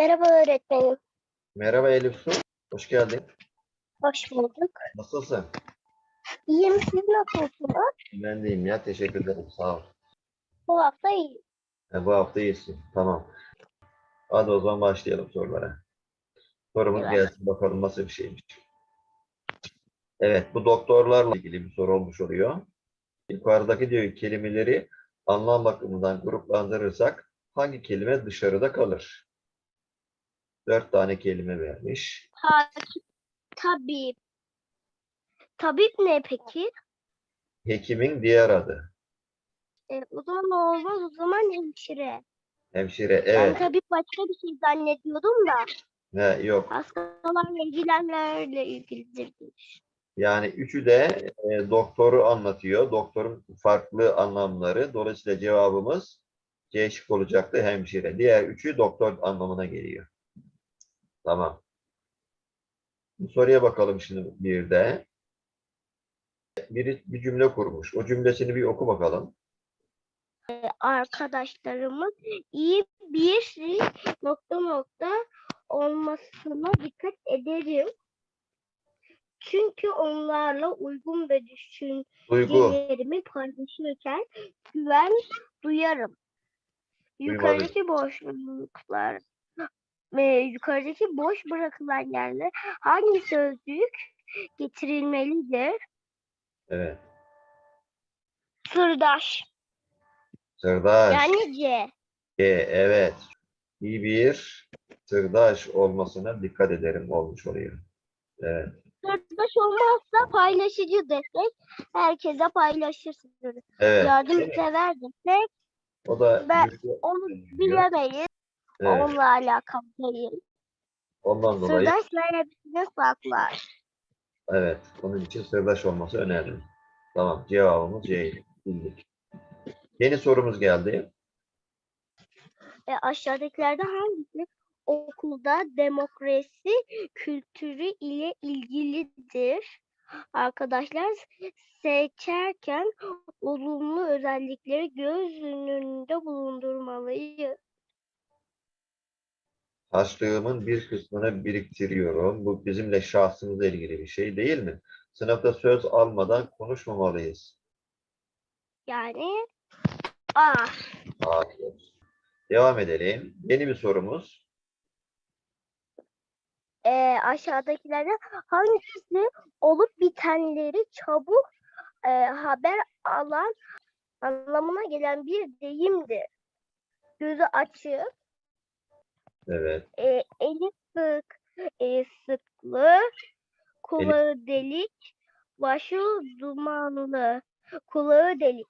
Merhaba öğretmenim. Merhaba Elif Su. Hoş geldin. Hoş bulduk. Nasılsın? İyiyim. Siz nasılsınız? Ben deyim ya. Teşekkür ederim. Sağ ol. Bu hafta iyi. Ha, bu hafta iyisin. Tamam. Hadi o zaman başlayalım sorulara. Sorumuz Evet. gelsin bakalım nasıl bir şeymiş. Evet, bu doktorlarla ilgili bir soru olmuş oluyor. Yukarıdaki diyor kelimeleri anlam bakımından gruplandırırsak hangi kelime dışarıda kalır? Dört tane kelime vermiş. Hakim, tabip. Tabip ne peki? Hekimin diğer adı. E, o zaman olmaz. O zaman hemşire. Hemşire, Ben evet. tabip başka bir şey zannediyordum da. He, yok. Hastalarla ilgilenenlerle ilgilidir. Yani üçü de e, doktoru anlatıyor. Doktorun farklı anlamları. Dolayısıyla cevabımız C şık olacaktı hemşire. Diğer üçü doktor anlamına geliyor. Tamam. Bu soruya bakalım şimdi bir de. Biri bir cümle kurmuş. O cümlesini bir oku bakalım. Arkadaşlarımız iyi bir nokta nokta olmasına dikkat ederim. Çünkü onlarla uygun ve düşün Duygu. bilgilerimi paylaşırken güven duyarım. Yukarıdaki boşluklar ve yukarıdaki boş bırakılan yerler hangi sözcük getirilmelidir? Evet. Sırdaş. Sırdaş. Yani C. E, evet. İyi bir sırdaş olmasına dikkat ederim olmuş oluyor. Evet. Sırdaş olmazsa paylaşıcı desek herkese paylaşırsınız. Evet. Yardımsever desek O da Ben- onu bilemeyiz. Evet. Onunla alakalı değil. Ondan dolayı Sırdaşlar hepsini saklar. evet. Onun için sırdaş olması önemli. Tamam. Cevabımız C'ydi. Bildik. Yeni sorumuz geldi. E, aşağıdakilerden hangisi okulda demokrasi kültürü ile ilgilidir? Arkadaşlar seçerken olumlu özellikleri göz önünde bulundurmalıyız. Harçlığımın bir kısmını biriktiriyorum. Bu bizimle şahsımızla ilgili bir şey değil mi? Sınıfta söz almadan konuşmamalıyız. Yani A. Hayır. Devam edelim. Yeni bir sorumuz. E, aşağıdakilerden hangisi olup bitenleri çabuk e, haber alan anlamına gelen bir deyimdir? Gözü açık, Evet. e, eli sık, e, sıklı, kulağı delik, başı dumanlı, kulağı delik.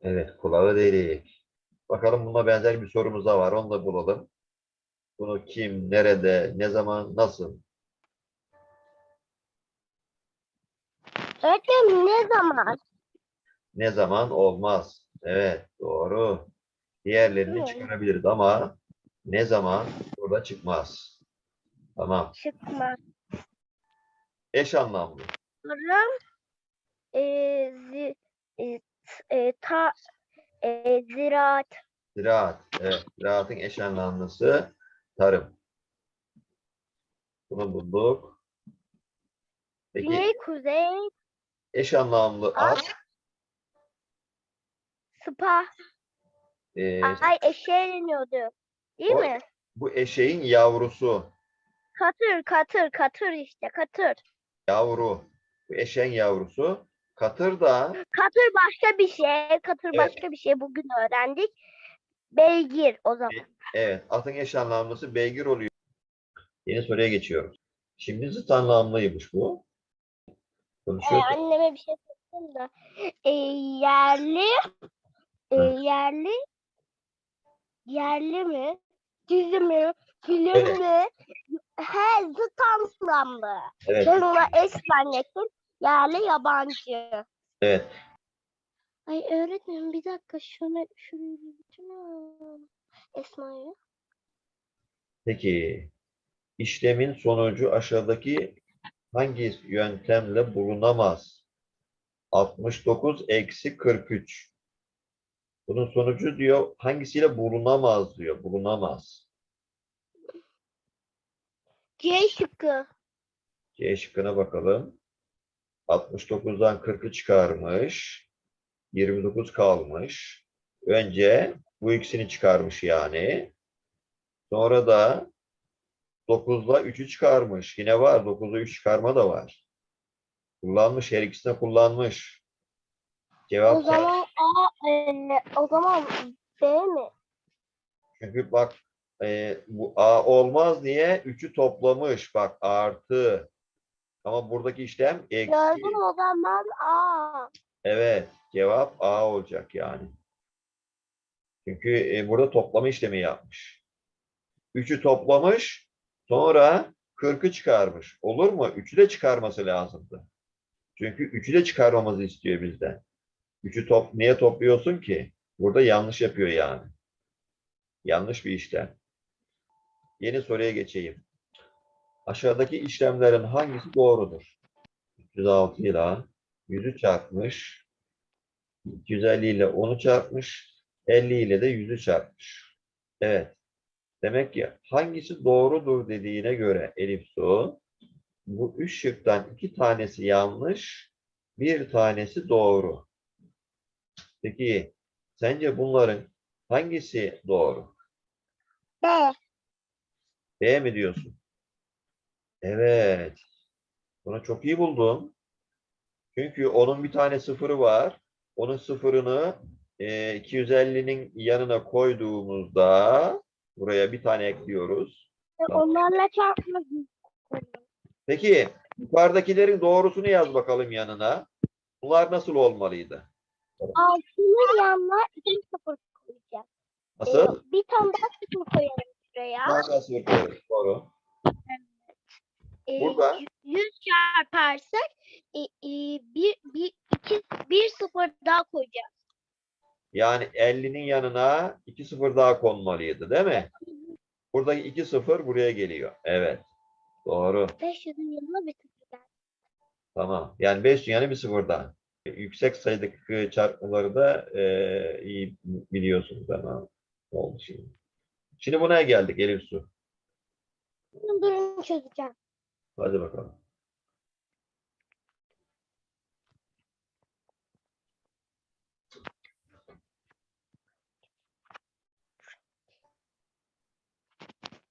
Evet. Kulağı delik. Bakalım buna benzer bir sorumuz da var. Onu da bulalım. Bunu kim, nerede, ne zaman, nasıl? Öğretmenim ne zaman? Ne zaman olmaz. Evet, doğru. Diğerlerini Evet. çıkarabiliriz ama ne zaman burada çıkmaz. Tamam. Çıkmaz. Eş anlamlı. Sonra e, zi, e, e, ta, e, ziraat, Ziraat. Evet, ziraatın eş anlamlısı tarım. Bunu bulduk. Peki güney, kuzey, eş anlamlı Ay. at spa, e, ay eşeğleniyordu. Değil O- mi? bu eşeğin yavrusu. Katır, katır, katır işte, katır. Yavru. Bu eşeğin yavrusu. Katır da Katır başka bir şey, katır Evet. başka bir şey bugün öğrendik. Beygir o zaman. Evet, atın eş anlamlısı beygir oluyor. Yeni soruya geçiyoruz. Şimdi zıt anlamlıymış bu. Ee, Konuşuyoruz. anneme bir şey söyleyeyim de. Ee, yerli, e, yerli, yerli mi? Dizi mi? Film Evet. mi? He, zıt anlamlı. Evet, Ben ona eş zannettim. Yerli, yabancı. evet. Ay öğretmenim bir dakika şunu şunu şunu Esma'yı. Peki, işlemin sonucu aşağıdaki hangi yöntemle bulunamaz? 69 eksi 43. Bunun sonucu diyor hangisiyle bulunamaz diyor. Bulunamaz. C şıkkı. C şıkkına bakalım. 69'dan 40'ı çıkarmış. 29 kalmış. Önce bu ikisini çıkarmış yani. Sonra da 9'da 3'ü çıkarmış. Yine var. 9'da 3 çıkarma da var. Kullanmış. Her ikisini kullanmış. Cevap O zaman A, e, o zaman B mi? Çünkü bak e, bu A olmaz diye 3'ü toplamış. Bak artı. Ama buradaki işlem eksi. Gördüm o zaman A. Evet. Cevap A olacak yani. Çünkü e, burada toplama işlemi yapmış. 3'ü toplamış. Sonra 40'ı çıkarmış. Olur mu? 3'ü de çıkarması lazımdı. Çünkü 3'ü de çıkarmamızı istiyor bizden. 3'ü top, niye topluyorsun ki? Burada yanlış yapıyor yani. Yanlış bir işlem. Yeni soruya geçeyim. Aşağıdaki işlemlerin hangisi doğrudur? 306 ile 100'ü çarpmış. 250 ile 10'u çarpmış. 50 ile de 100'ü çarpmış. Evet. Demek ki hangisi doğrudur dediğine göre Elif Su, bu üç şıktan iki tanesi yanlış, bir tanesi doğru. Peki sence bunların hangisi doğru? B. B mi diyorsun? Evet. Bunu çok iyi buldun. Çünkü onun bir tane sıfırı var. Onun sıfırını e, 250'nin yanına koyduğumuzda buraya bir tane ekliyoruz. Tamam. Onlarla çarpmadım. Peki yukarıdakilerin doğrusunu yaz bakalım yanına. Bunlar nasıl olmalıydı? Altının yanına iki sıfır koyacağız. Nasıl? Ee, bir tane daha sıfır koyalım şuraya. Daha sıfır koyuyoruz. Doğru. Ee, Burada- y- yüz çarparsak e, e, bir, bir, iki, bir sıfır daha koyacağız. Yani 50'nin yanına 2 sıfır daha konmalıydı değil mi? Buradaki 2 sıfır buraya geliyor. Evet. Doğru. 500'ün yanına bir sıfır geldi. Tamam. Yani 5 yani bir sıfır daha. Yüksek sayıdaki çarpmaları da e, iyi biliyorsunuz ama oldu şimdi. Şimdi buna geldik Elif Su. Durumunu çözeceğim. Hadi bakalım.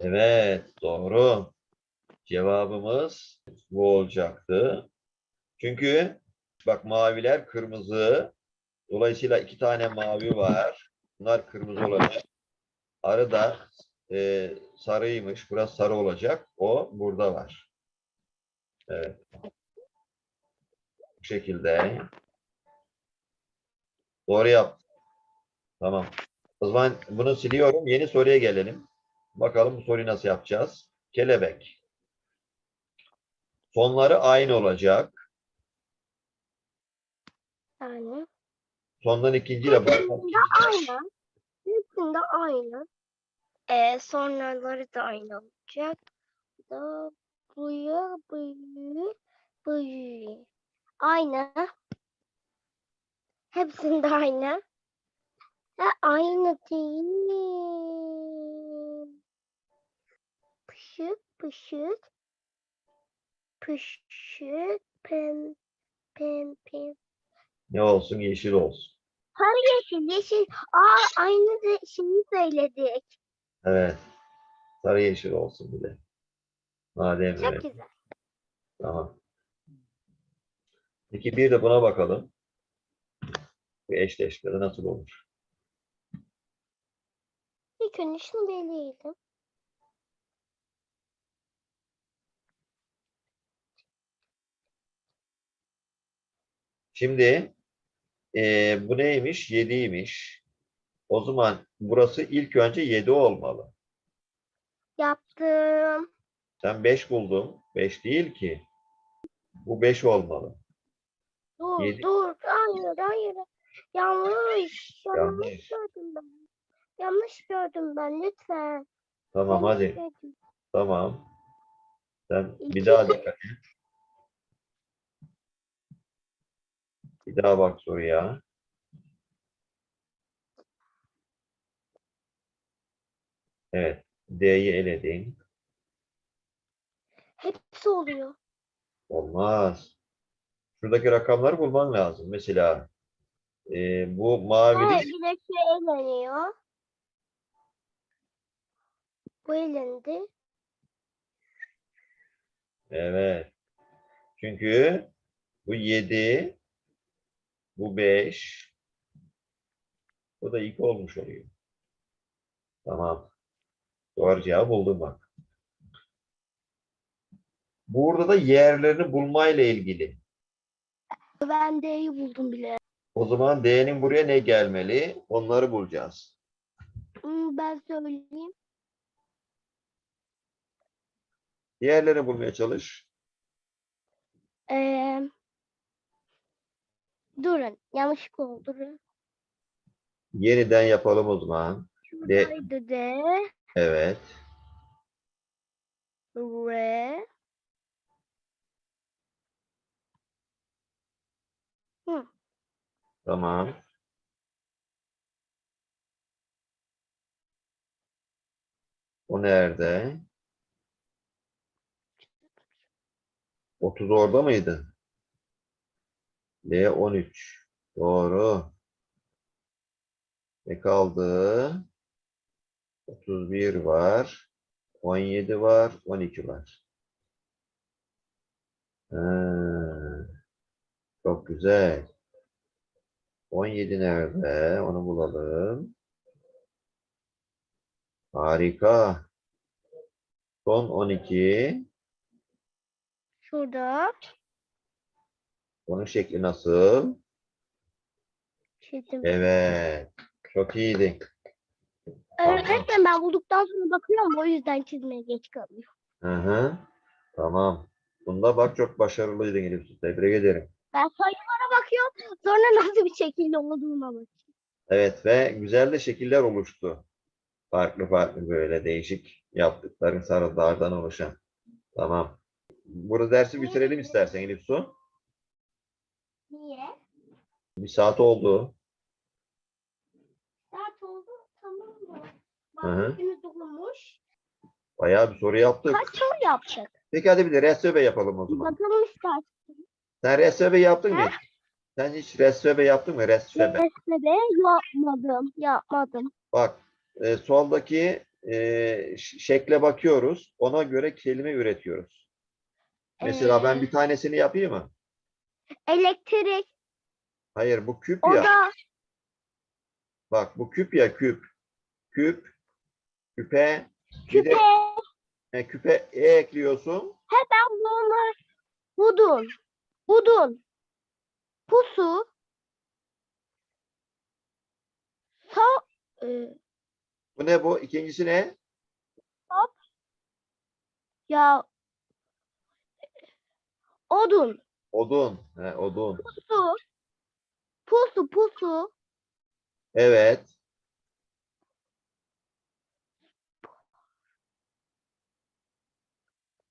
Evet, doğru. Cevabımız bu olacaktı. Çünkü bak maviler kırmızı. Dolayısıyla iki tane mavi var. Bunlar kırmızı olacak. Arı da e, sarıymış. Burası sarı olacak. O burada var. Evet. Bu şekilde. Doğru yaptın. Tamam. O zaman bunu siliyorum. Yeni soruya gelelim. Bakalım bu soruyu nasıl yapacağız? Kelebek. Sonları aynı olacak. Yani. Sondan ikinciyle Hepsinde aynı. Hepsinde aynı. Ee, sonraları da aynı olacak. Da buyu buyu buyu. Aynı. Hepsinde aynı. Ha, aynı değil. Pışık pışık. Pışık pem pem pem. Ne olsun? Yeşil olsun. Sarı yeşil yeşil. Aa aynı de şeyi söyledik. Evet. Sarı yeşil olsun bir de. Madem Çok öyle. güzel. Tamam. Peki bir de buna bakalım. Bu eşleşmede nasıl olur? İlk önce şunu bir eleyelim. Şimdi eee, bu neymiş? 7'ymiş. O zaman burası ilk önce 7 olmalı. Yaptım. Sen 5 buldun. 5 değil ki. Bu 5 olmalı. Dur Yedi. dur. Hayır hayır. Yanlış. Yanlış Yanlış. gördüm ben. Yanlış gördüm ben lütfen. Tamam Yanlış hadi. gördüm. Tamam. Sen bir daha dikkat et. Bir daha bak soruya. Evet. D'yi eledin. Hepsi oluyor. Olmaz. Şuradaki rakamları bulman lazım. Mesela e, bu mavili Evet, bir de şey eğleniyor. Bu eğlendi. Evet. Çünkü bu 7, bu 5, bu da 2 olmuş oluyor. Tamam. Doğru cevabı buldum bak. Burada da yerlerini bulmayla ilgili. Ben D'yi buldum bile. O zaman D'nin buraya ne gelmeli? Onları bulacağız. Hmm, Ben söyleyeyim. Diğerlerini bulmaya çalış. Ee, durun. Yanlışlıkla oldu. Durun. Yeniden yapalım o zaman. Şuradaydı D. Evet. R. Tamam. O nerede? 30 orada mıydı? L 13. Doğru. Ne kaldı? 31 var. 17 var. 12 var. Ha, çok güzel. 17 nerede? Onu bulalım. Harika. Son 12. Şurada. Onun şekli nasıl? Çizdim. Evet. Çok iyiydi. Öğretmen ben bulduktan sonra bakıyorum o yüzden çizmeye geç kalıyorum. Hı hı. Tamam. Bunda bak çok başarılıydın Elif. Tebrik ederim. Ben sayılara bakıyorum sonra nasıl bir şekilde olduğuna bakıyorum. Evet ve güzel de şekiller oluştu. Farklı farklı böyle değişik yaptıkların sarılardan oluşan. Tamam. Burada dersi bitirelim istersen Elif Su. Niye? Bir saat oldu. Saat oldu tamam mı? Vaktimiz dolmuş. Bayağı bir soru yaptık. Kaç soru yaptık? Peki hadi bir de resvebe yapalım o zaman. bakalım istersen. Sen resvebe yaptın mı? Ha? Sen hiç resvebe yaptın mı? Resvebe. Resmede yapmadım. Yapmadım. Bak e, soldaki e, şekle bakıyoruz. Ona göre kelime üretiyoruz. Mesela ben Ee, bir tanesini yapayım mı? Elektrik. Hayır bu küp O ya. da Bak bu küp ya küp. Küp, küpe, bir de küpe. e, küpe e ekliyorsun. Ben bunlar budun. Budun. Pusu. Sa e, Bu ne bu? İkincisi ne? ya odun. Odun. He, odun. Pusu. Pusu pusu. Evet.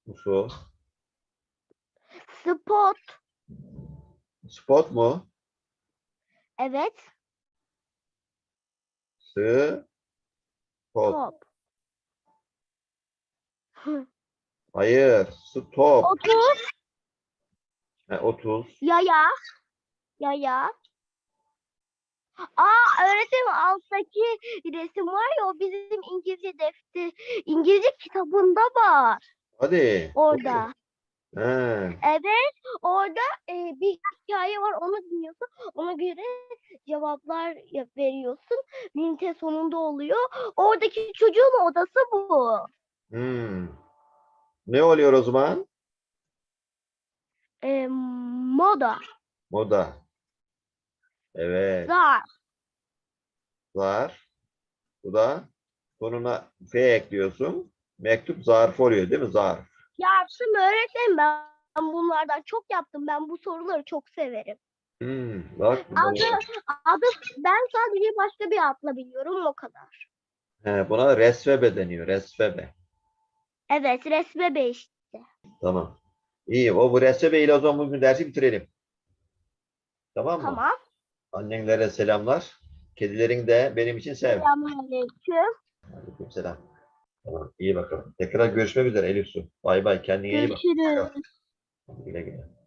Bu su. Spot. Spot mu? Evet. Sı. Pot. Top. Hayır. Stop. Otuz. He, 30. Yaya. Yaya. Aa öğretmenim alttaki resim var ya o bizim İngilizce defter, İngilizce kitabında var Hadi. orada. He. Evet orada e, bir hikaye var onu dinliyorsun. Ona göre cevaplar veriyorsun. Ünite sonunda oluyor. Oradaki çocuğun odası bu. Hmm. Ne oluyor o zaman? E, moda. Moda. Evet. Zar. Zar. Bu da sonuna F ekliyorsun. Mektup zarf oluyor değil mi? Zarf. Yaptım öğretmenim ben. Bunlardan çok yaptım. Ben bu soruları çok severim. Hmm. Bak. Adı, adı ben sadece başka bir adla biliyorum o kadar. He, buna resvebe deniyor. Resvebe. Evet resme beş. Tamam. İyi. O bu resvebe ile o zaman bugün dersi bitirelim. Tamam mı? Tamam. Annenlere selamlar. Kedilerin de benim için sev. Selamünaleyküm. Aleykümselam. Tamam, iyi bakalım. Tekrar görüşmek üzere Elif Su. Bay bay. Kendine iyi bak. Görüşürüz. Güle güle.